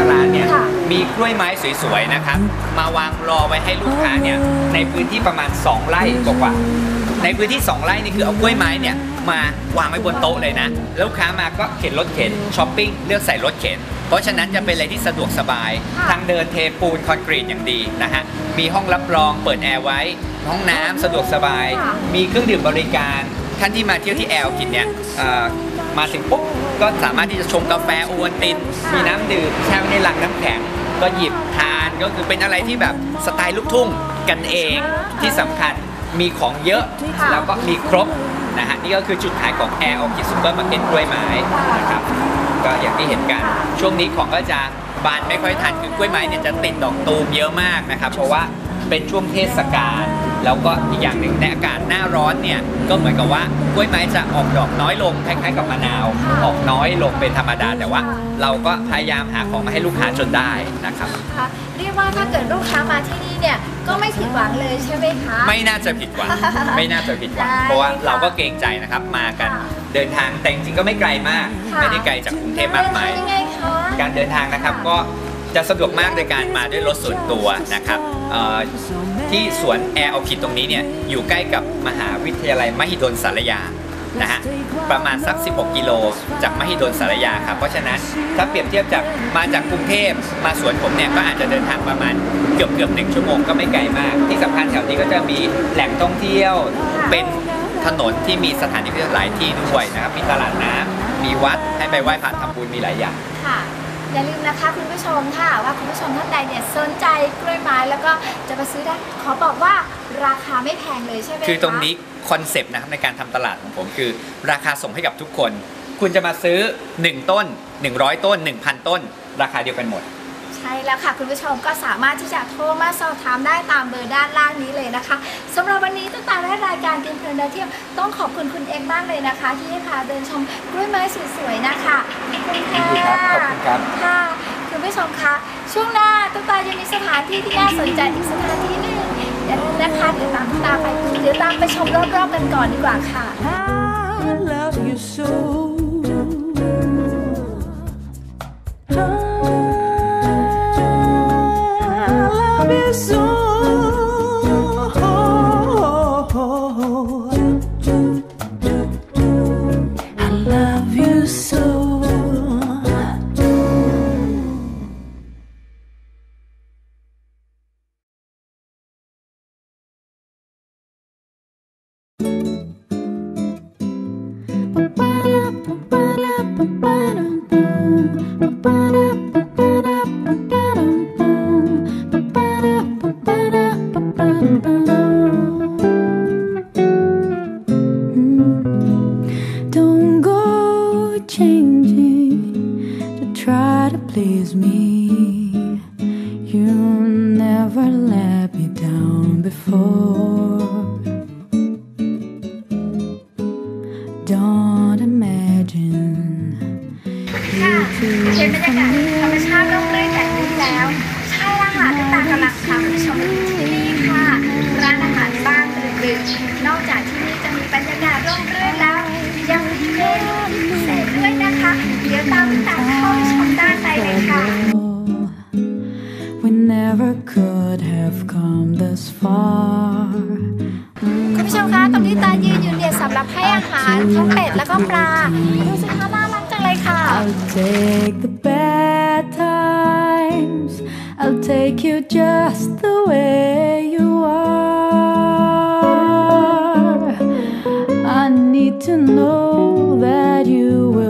าร้านเนี่ยค่ะมีกล้วยไม้สวยๆนะครับ มาวางรอไว้ให้ลูกค้าเนี่ยในพื้นที่ประมาณ 2 ไร่กว่าๆในพื้นที่ 2 ไร่นี่คือเอากล้วยไม้เนี่ยมาวางไว้บนโต๊ะเลยนะแล้วลูกค้ามาก็เข็นรถเข็นช้อปปิ้งเลือกใส่รถเข็น เพราะฉะนั้นจะเป็นอะไรที่สะดวกสบาย ค่ะ ทางเดินเทปูนคอนกรีตอย่างดีนะฮะมีห้องรับรองเปิดแอร์ไว้ ห้องน้ำสะดวกสบาย ค่ะ มีเครื่องดื่มบริการท่านที่มาเที่ยวที่แอลกินเนี่ยเอ่อ มาถึงปุ๊บก็สามารถที่จะชงกาแฟโอวัลติน มีน้ำดื่มแช่ไว้ในหลังน้ำแข็ง ก็หยิบทานก็คือเป็นอะไรที่แบบสไตล์ลูกทุ่งกันเองที่สำคัญมีของเยอะค่ะ แล้วก็มีครบนะฮะนี่ก็คือจุดขายของแอร์ออคิดซูเปอร์มาร์เก็ตกล้วยไม้นะครับก็อย่างที่เห็นกันช่วงนี้ของก็จะบานไม่ค่อยทันคือกล้วยไม้เนี่ยจะติดดอกตูมเยอะมากนะครับเพราะว่า เป็นช่วงเทศกาลแล้วก็อีกอย่างหนึ่งในอากาศหน้าร้อนเนี่ยก็เหมือนกับว่ากล้วยไม้จะออกดอกน้อยลงคล้ายๆกับมะนาว ออกน้อยลงเป็นธรรมดาแต่ว่า เราก็พยายามหาของมาให้ลูกค้าจนได้นะครับ ค่ะเรียกว่าถ้าเกิดลูกค้ามาที่นี่เนี่ยก็ไม่ผิดหวังเลยใช่ไหมคะ ไม่น่าจะผิดหวัง ไม่น่าจะผิดหวัง ได้เพราะว่าค่ะเราก็เกรงใจนะครับมากันค่ะ เดินทางแต่จริงๆก็ไม่ไกลมากค่ะไม่ได้ไกลจากกรุงเทพมากมาย เดินทงยังไงคะ การเดินทางนะครับก็ จะสะดวกมากในการมาด้วยรถส่วนตัวนะครับที่สวนแอร์ออคิดตรงนี้เนี่ยอยู่ใกล้กับมหาวิทยาลัยมหิดลสารยานะฮะประมาณสัก 16 กิโลจากมหิดลสารยาครับเพราะฉะนั้นถ้าเปรียบเทียบจากมาจากกรุงเทพมาสวนผมเนี่ยก็อาจจะเดินทางประมาณเกือบเกือบหนึ่งชั่วโมงก็ไม่ไกลมาก ที่สำคัญแถวนี้ก็จะมีแหล่งท่องเที่ยวเป็นถนนที่มีสถานที่ท่องเที่ยวหลายที่ด้วยนะครับมีตลาดน้ำมีวัดให้ไปไหว้พระทำบุญมีหลายอย่างค่ะ อย่าลืมนะคะคุณผู้ชมค่ะว่าคุณผู้ชมท่านใดเนี่ยสนใจกล้วยไม้แล้วก็จะมาซื้อได้ขอบอกว่าราคาไม่แพงเลยใช่ไหมะ คือตรงนี้คอนเซปต์นะครับในการทำตลาดของผมคือราคาส่งให้กับทุกคน คุณจะมาซื้อ 1 ต้น 100 ต้น 1,000 ต้น ราคาเดียวกันหมด ใช่แล้วค่ะ คุณผู้ชมก็สามารถที่จะโทรมาสอบถามได้ตามเบอร์ด้านล่างนี้เลยนะคะสำหรับวันนี้ การกินเพลินเดินเที่ยวต้องขอบคุณคุณเอกมากเลยนะคะ ที่ให้พาเดินชมกล้วยไม้สวยๆนะคะขอบคุณค่ะยินดีครับขอบคุณครับค่ะคุณผู้ชมคะช่วงหน้าตุ๊กตายังมีสถานที่ที่น่าสนใจอีกสถานที่หนึ่งอย่าลืมนะคะเดี๋ยวตามตุ๊กตาไปเดี๋ยวตามไปชมรอบๆกันก่อนดีกว่าค่ะ I changing to try to please me. You never let me down before. Don't imagine ค่ะเห็นบรรยากาศธรรมชาติร่มรื่นแบบนี้แล้ว ใช่แล้วค่ะตุ๊กตากำลังพาคุณผู้ชม คุณผู้ชมคะตรงที่ตายืนอยู่เนี่ยสำหรับให้อาหารทั้งเป็ดแล้วก็ปลาดูสิคะน่ารักจังเลยค่ะ I'll take the bad times. I'll take you just the way you are. I need to know that you will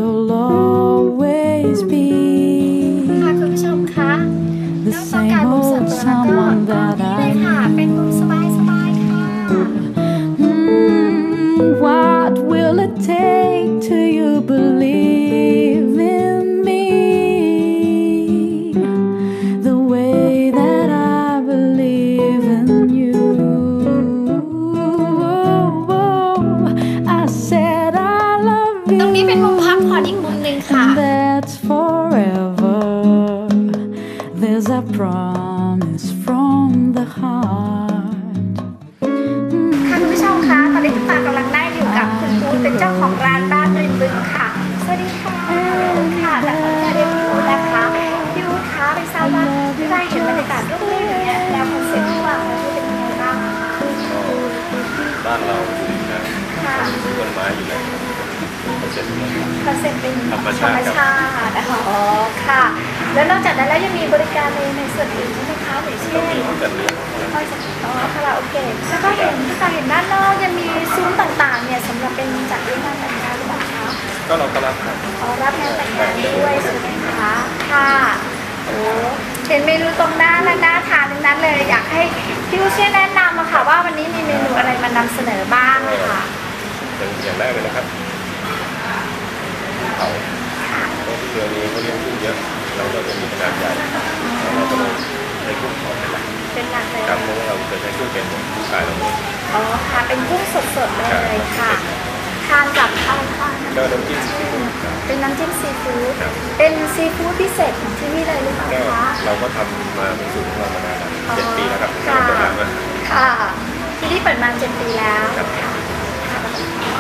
that's forever. There's a promise from the heart. ค่ะคุณผู้ชมคะตอนนี้ตุ๊กตากำลังนั่งอยู่กับคุณปูดเป็นเจ้าของร้านบ้านริมบึงค่ะ สวัสดีค่ะค่ะและขอเรียกพี่อูดนะคะพี่อูดคะไม่ทราบว่าพี่ตาเห็นบรรยากาศร่มรื่นอย่างเงี้ยแนวคอนเซ็ปต์ที่วางไว้เป็นยังไงบ้างอะคะก็บ้านเราอยู่ริมน้ค่ะำมีต้นไม้อยู่แล้วก็ เสร็จแล้วคอนเซ็ปต์เป็นธรรมชาติครับธรรมชาติอ๋อค่ะ แล้วนอกจากนั้นแล้วยังมีบริการในในส่วนอื่นใช่ไหมคะอย่างเช่ก็นมีห้องจัดเลี้ยงคอยจะอ๋อคาราโอเกะแล้วก็เห็นพี่ตาเห็นด้านนอกยังมีซุ้มต่างๆ เนี่ยสำหรับเป็นจัดเลี้ยงงานแต่งงานหรือเปล่าคะก็เราก็รับครับอ๋อรับงานแต่งงานด้วยใช่ไหมคะค่ะโอ้เห็นเมนูตรงหน้าและน่าทานทั้งนั้นเลยอยากให้พี่อูช่วยแนะนำอะค่ะว่าวันนี้มีเมนูอะไรมานำเสนอบ้างอะค่ะ อย่างอย่างแรกเลยนะครับ เขาเพราะที่เรือนี้เขาเลี้ยงกุ้งเยอะ เราก็จะมีขนาดใหญ่แล้วเราก็เลยใช้กุ้งเขาเป็นหลักเป็นหลักเลยครับเพราะว่าเราจะใช้กุ้งเป็นกุ้งขายเราหมดอ๋อค่ะเป็นกุ้งสดๆเลยค่ะทานกับอะไรคะก็น้ำจิ้มซีฟู้ดครับเป็นน้ำจิ้มซีฟู้ดครับเป็นซีฟู้ดพิเศษของที่นี่เลยหรือเปล่าก็คะเราก็ทำมาเป็นสูตรของเรามานานแล้วอ๋อเจ็ดปีแล้วครับค่ะทำมามาค่ะที่นี่เปิดมาเจ็ดปีแล้วครับ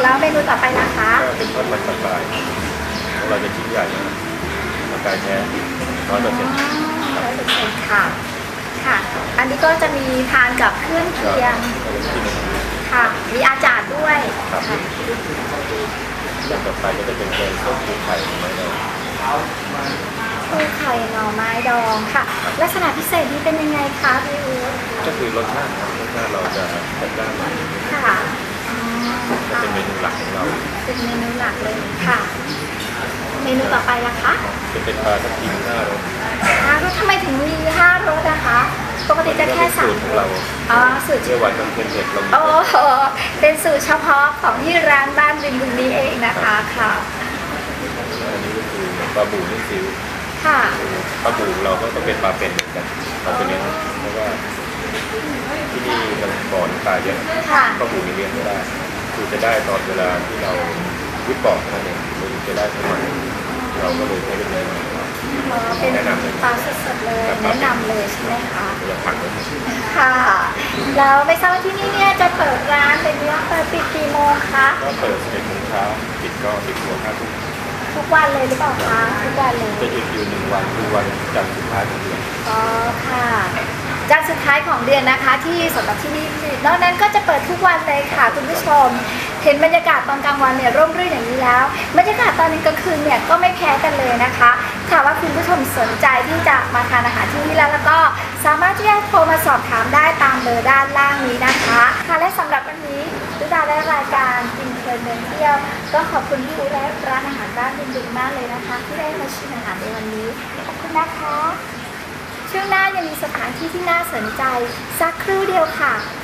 แล้วเมนูต่อไปนะคะก็เป็นทอดมันปลากรายของ เราจะชิ้นใหญ่มากปลากรายแท้ร้อยเปอร์เซ็นต์ร้อยเปอร์เซ็นต์ค่ะ ค่ะ อันนี้ก็จะมีทานกับเครื่องเคียงก็เป็นที่หนึ่งค่ะ มีอาจารย์ด้วยครับค่ะอย่างต่อไปก็จะเป็นแกงส้มปูไข่ไม้ดองคือไข่หน่อไม้ดองค่ะ ลักษณะพิเศษนี้เป็นยังไงคะพี่อู๊ดก็คือรสชาติครับรสชาติเราจะจัดจ้านหน่อยค่ะ อ๋อก็เป็นเมนูหลักของเราเป็นเมนูหลักเลยค่ะ เมนูต่อไปล่ะคะจะเป็นปลาทับทิมหน้ารสอ่าแล้วทำไมถึงมีห้ารสนะคะ ปกติจะแค่สาสูมตรของเราอ๋อสูตรเชื่อวันมันเป็นเผ็ดเรามีโอ้โหเป็นสูตรเฉพาะของที่ร้านบ้านริมบึงนี้เองนะคะค่ะอันนี้ก็คือปลาบูนึ่งซิวค่ะปลาบูเราก็ต้องเป็นปลาเป็นเหมือนกันเราไปเลี้ยงเพราะว่าที่นี่มันบ่อน้ำปลาเยอะค่ะปลาบูนี่เลี้ยงไม่ได้ คือจะได้ตอนเวลาที่เราวิทย์บอกเท่านั่นเองเราถึงจะได้ประมาณเราก็เลยใช้เป็นเนื้ออ๋อเป็นปลาสดๆเลยแนะนำเลยใช่ไหมคะเราผักไว้ค่ะแล้วไม่ทราบว่าที่นี่เนี่ยจะเปิดร้านเป็นว่าเปิดปิดกี่โมงคะก็เปิด11โมงเช้าปิดก็ปิดหัวห้าทุ่มทุกวันเลยหรือเปล่าคะทุกวันเลยจะหยุดอยู่หนึ่งวันคือวันจันทร์สุดท้ายของเดือนอ๋อค่ะ จันทร์สุดท้ายของเดือนนะคะ ที่สำหรับที่นี่นอกนั้นก็จะเปิดทุกวันเลยค่ะคุณผู้ชม เห็นบรรยากาศตอนกลางวันเนี่ยร่มรื่นอย่างนี้แล้ว บรรยากาศตอนกลางคืนเนี่ยก็ไม่แพ้กันเลยนะคะถ้าว่าคุณผู้ชมสนใจที่จะมาทานอาหารที่นี่แล้วแล้วก็สามารถที่จะโทรมาสอบถามได้ตามเบอร์ด้านล่างนี้นะคะค่ะและสำหรับวันนี้ดุดาและรายการกินเพลินเดินเที่ยว ก็ขอบคุณพี่อูและร้านอาหารบ้านดินดึงมากเลยนะคะ ที่ได้มาชิมอาหารในวันนี้ขอบคุณนะคะ ช่วงหน้ายังมีสถานที่ที่น่าสนใจ สักครู่เดียวค่ะ